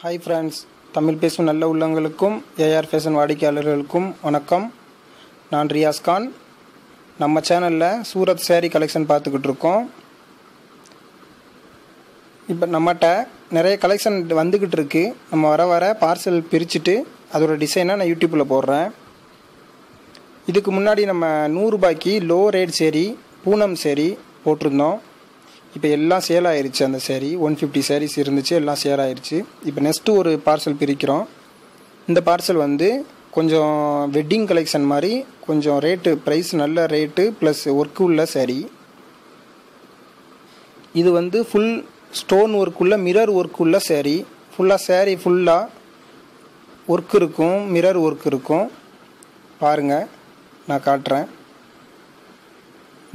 Hi friends Tamil பேசும் நல்ல உள்ளங்களுக்கும் ஏஆர் ஃபேஷன் வாடிக்கையாளர்களுக்கும் வணக்கம். நான் ரியாஸ் கான். நம்ம சேனலில் சூரத் சேரீ கலெக்ஷன் பார்த்துக்கிட்டு இருக்கோம். இப்போ நம்மகிட்ட நிறைய கலெக்ஷன் வந்துக்கிட்டு இருக்கு. நம்ம வர வர பார்சல் பிரிச்சுட்டு அதோட டிசைனை நான் யூடியூப்பில் போடுறேன். இதுக்கு முன்னாடி நம்ம நூறுரூபாய்க்கு லோ ரேட் சரி பூனம் சரி போட்டிருந்தோம். இப்போ எல்லாம் சேல் ஆயிருச்சு அந்த சேரீ ஒன் ஃபிஃப்டி சேரீஸ் இருந்துச்சு எல்லாம் சேல் ஆயிருச்சு. இப்போ நெக்ஸ்ட்டு ஒரு பார்சல் பிரிக்கிறோம். இந்த பார்சல் வந்து கொஞ்சம் வெட்டிங் கலெக்ஷன் மாதிரி கொஞ்சம் ரேட்டு ப்ரைஸ் நல்ல ரேட்டு ப்ளஸ் ஒர்க்கு உள்ள சேரீ இது வந்து ஃபுல் ஸ்டோன் ஒர்க் உள்ள மிரர் ஒர்க் உள்ள சேரீ ஃபுல்லாக சேரீ ஃபுல்லாக ஒர்க் இருக்கும் மிரர் ஒர்க் இருக்கும். பாருங்கள் நான் காட்டுறேன்.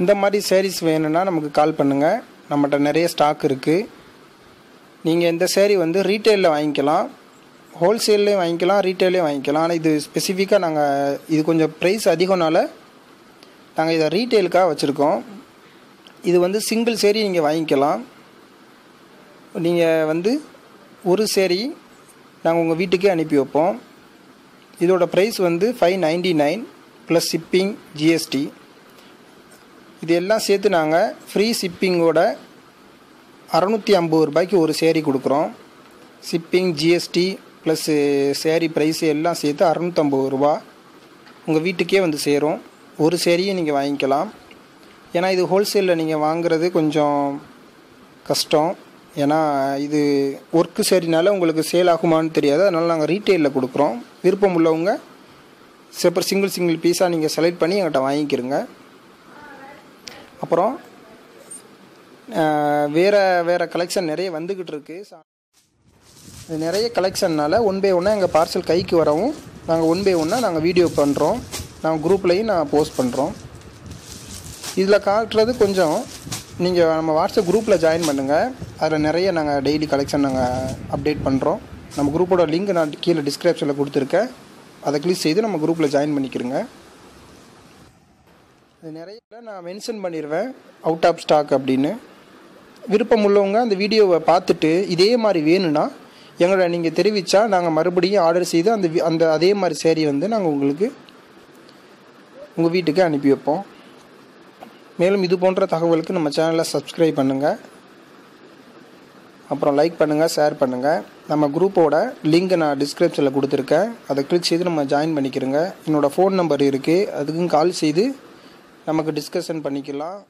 இந்த மாதிரி சேரீஸ் வேணும்னா நமக்கு கால் பண்ணுங்கள் நம்மகிட்ட நிறைய ஸ்டாக் இருக்குது நீங்கள் இந்த சேரீ வந்து ரீட்டெயிலில் வாங்கிக்கலாம். ஹோல்சேல்லையும் வாங்கிக்கலாம் ரீட்டெயிலையும் வாங்கிக்கலாம். ஆனால் இது ஸ்பெசிஃபிக்காக நாங்கள் இது கொஞ்சம் ப்ரைஸ் அதிகம்னால நாங்கள் இதை ரீட்டெயிலுக்காக வச்சுருக்கோம். இது வந்து சிங்கிள் சேரீ நீங்கள் வாங்கிக்கலாம். நீங்கள் வந்து ஒரு சேரீ நாங்கள் உங்கள் வீட்டுக்கே அனுப்பி வைப்போம். இதோட ப்ரைஸ் வந்து five ninety nine plus shipping GST இது எல்லாம் சேர்த்து நாங்கள் ஃப்ரீ ஷிப்பிங்கோட அறநூற்றி ஐம்பது ரூபாய்க்கு ஒரு சேரீ கொடுக்குறோம். Shipping GST plus saree price எல்லாம் சேர்த்து அறநூற்றம்பது ரூபா உங்கள் வீட்டுக்கே வந்து சேரும். ஒரு சேரீயை நீங்கள் வாங்கிக்கலாம். ஏன்னா இது ஹோல்சேலில் நீங்கள் வாங்குறது கொஞ்சம் கஷ்டம். ஏன்னா இது ஒர்க்கு சரினால உங்களுக்கு சேல் ஆகுமான்னு தெரியாது. அதனால் நாங்கள் ரீட்டெயிலில் கொடுக்குறோம். விருப்பம் உள்ளவங்க செப்பர் சிங்கிள் சிங்கிள் பீஸாக நீங்கள் செலக்ட் பண்ணி எங்கிட்ட வாங்கிக்கிறங்க. அப்புறம் வேறு வேறு கலெக்ஷன் நிறைய வந்துக்கிட்டு இருக்குது சா- இது நிறைய கலெக்ஷன்னால் ஒன் பை ஒன்னாக எங்கள் பார்சல் கைக்கு வரவும் நாங்கள் ஒன் பை ஒன்னாக நாங்கள் வீடியோ பண்ணுறோம் நாங்கள் குரூப்லேயும் நான் போஸ்ட் பண்ணுறோம் இதில் காட்டுறது கொஞ்சம் நீங்கள் நம்ம வாட்ஸ்அப் குரூப்பில் ஜாயின் பண்ணுங்கள் அதில் நிறைய நாங்கள் டெய்லி கலெக்ஷன் நாங்கள் அப்டேட் பண்ணுறோம் நம்ம குரூப்போட லிங்க் நான் கீழே டிஸ்கிரிப்ஷனில் கொடுத்துருக்கேன். அதை கிளிக் செய்து நம்ம குரூப்பில் ஜாயின் பண்ணிக்கிறோங்க. அது நிறைய நான் மென்ஷன் பண்ணிடுவேன் அவுட் ஆஃப் ஸ்டாக் அப்படின்னு. விருப்பம் உள்ளவங்க அந்த வீடியோவை பார்த்துட்டு இதே மாதிரி வேணும்னா எங்களை நீங்கள் தெரிவித்தா நாங்கள் மறுபடியும் ஆர்டர் செய்து அந்த வி- அந்த அதே மாதிரி சேரீ வந்து நாங்கள் உங்களுக்கு உங்கள் வீட்டுக்கு அனுப்பி வைப்போம். மேலும் இது போன்ற தகவலுக்கு நம்ம சேனலை சப்ஸ்கிரைப் பண்ணுங்கள் அப்புறம் லைக் பண்ணுங்கள் ஷேர் பண்ணுங்கள் நம்ம குரூப்போட லிங்க் நான் டிஸ்கிரிப்ஷனில் கொடுத்துருக்கேன். அதை கிளிக் செய்து நம்ம ஜாயின் பண்ணிக்கிறோங்க என்னோடய ஃபோன் நம்பர் இருக்குது அதுக்கும் கால் செய்து நமக்கு டிஸ்கஷன் பண்ணிக்கலாம்.